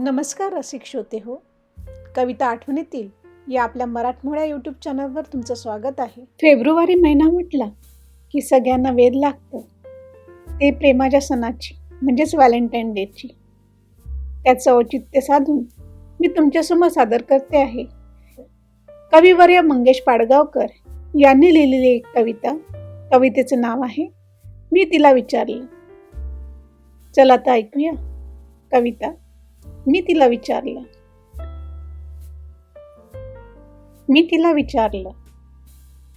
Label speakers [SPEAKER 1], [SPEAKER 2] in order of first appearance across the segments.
[SPEAKER 1] नमस्कार रसिक श्रोते हो. कविता आठवणीतील या आपल्या मराठमोळ्या यूट्यूब चॅनलवर तुमचं स्वागत आहे. फेब्रुवारी महिना म्हटला की सगळ्यांना वेध लागतं. ते प्रेमाच्या सणाची म्हणजेच व्हॅलेंटाईन डेची. त्याचं औचित्य साधून मी तुमच्यासमोर सादर करते आहे. कविवर्य मंगेश पाडगावकर यांनी लिहिलेली एक कविता कवितेचं नाव आहे मी तिला विचारलं. चला तर ऐकूया कविता. मी तिला विचारलं. मी तिला विचारलं.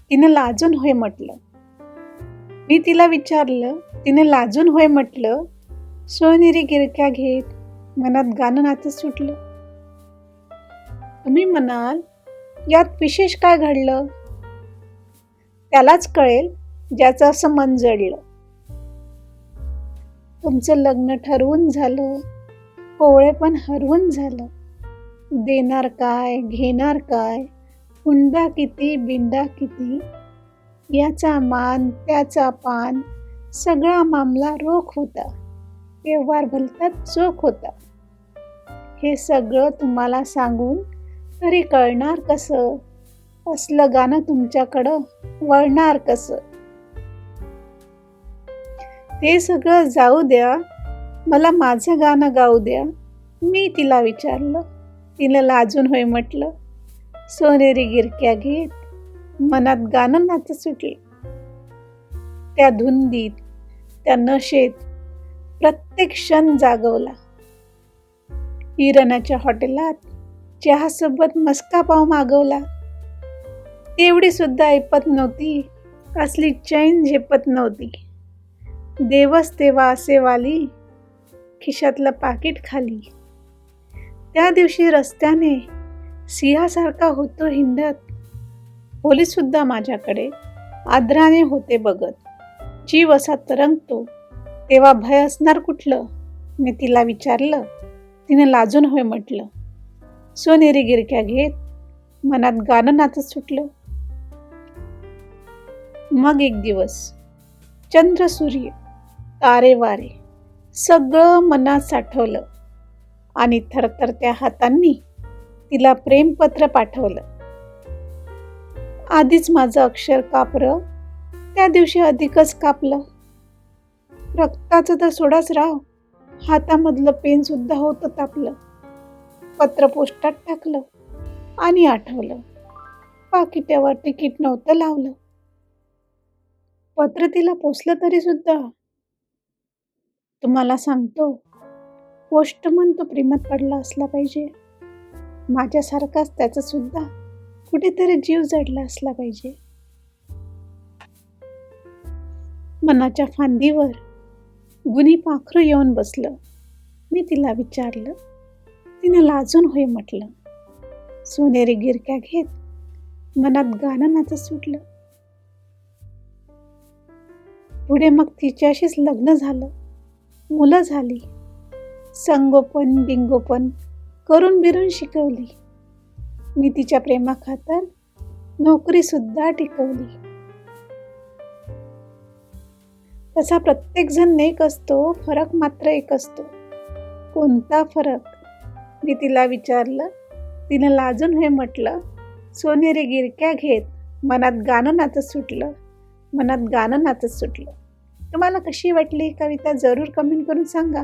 [SPEAKER 1] तिनं लाजून होय म्हटलं. मी तिला विचारलं तिने लाजून होय म्हटलं सोनेरी गिरक्या घेत मनात गाणं नाचत सुटलं. तुम्ही म्हणाल यात विशेष काय घडलं? त्यालाच कळेल ज्याचं असं मन जडलं. तुमचं लग्न ठरवून झालं. कोवळे पण हरवून झालं. देणार काय घेणार काय हुंडा किती बिंडा किती? याचा मान त्याचा पान सगळा मामला रोख होता. व्यवहार भलतात चोख होता. हे सगळं तुम्हाला सांगून तरी कळणार कसं? असलं गाणं तुमच्याकडं वळणार कसं? ते सगळं जाऊ द्या. मला माझं गाणं गाऊ द्या. मी तिला विचारलं. तिला लाजून होय म्हटलं सोनेरी गिरक्या घेत मनात गाणं नाच सुटले. त्या धुंदीत त्या नशेत प्रत्येक क्षण जागवला. किरणाच्या हॉटेलात चहासोबत मस्का पाव मागवला. तेवढी सुद्धा ऐपत नव्हती असली चैन झेपत नव्हती. देवस तेव्हा असेवाली खिशातलं पाकिट खाली. त्या दिवशी रस्त्याने सिंहासारखा होतो हिंडत. पोलीससुद्धा माझ्याकडे आदराने होते बघत. जीव असा तरंगतो. तेव्हा भय असणार कुठलं? मी तिला विचारलं. तिनं लाजून होय म्हटलं. सोनेरी गिरक्या घेत मनात गाणं नाचत सुटलं. मग एक दिवस चंद्र सूर्य तारे वारे सगळं मनात साठवलं. आणि थरथरत्या हातांनी तिला प्रेमपत्र पाठवलं. आधीच माझं अक्षर कापरं त्या दिवशी अधिकच कापलं. रक्ताचं तर सोडाच राव हातामधलं पेन सुद्धा होतं तापलं. पत्र पोस्टात टाकलं आणि आठवलं. पाकिट्यावर तिकीट नव्हतं लावलं. पत्र तिला पोचलं तरी सुद्धा तुम्हाला सांगतो पोस्टमन तो प्रेमात पडला असला पाहिजे. माझ्यासारखाच त्याचा सुद्धा कुठेतरी जीव जडला असला पाहिजे. मनाच्या फांदीवर गुन्ही पाखरू येऊन बसलं. मी तिला विचारलं तिने लाजून होय म्हटलं. सोनेरी गिरक्या घेत मनात गाणं नाचं सुटलं. पुढे मग तिच्याशीच लग्न झालं. मुलं झाली. संगोपन बिंगोपन करून बिरून शिकवली. मी तिच्या प्रेमाखातर नोकरीसुद्धा टिकवली. तसा प्रत्येकजण एक असतो फरक मात्र एक असतो. कोणता फरक? मी तिला विचारलं. तिनं लाजून हे म्हटलं सोनेरी गिरक्या घेत मनात गाणं नाचत सुटलं. मनात गाणं नाचत सुटलं. तुम्हाला कशी वाटली ही कविता जरूर कमेंट करून सांगा.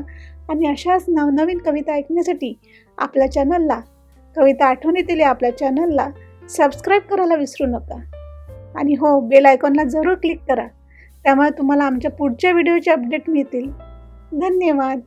[SPEAKER 1] आणि अशाच नवनवीन कविता ऐकण्यासाठी आपल्या चॅनलला कविता आठवणीतील या आपल्या चॅनलला सबस्क्राईब करायला विसरू नका. आणि हो बेल आयकॉनला जरूर क्लिक करा. त्यामुळे तुम्हाला आमच्या पुढच्या व्हिडिओचे अपडेट मिळतील. धन्यवाद.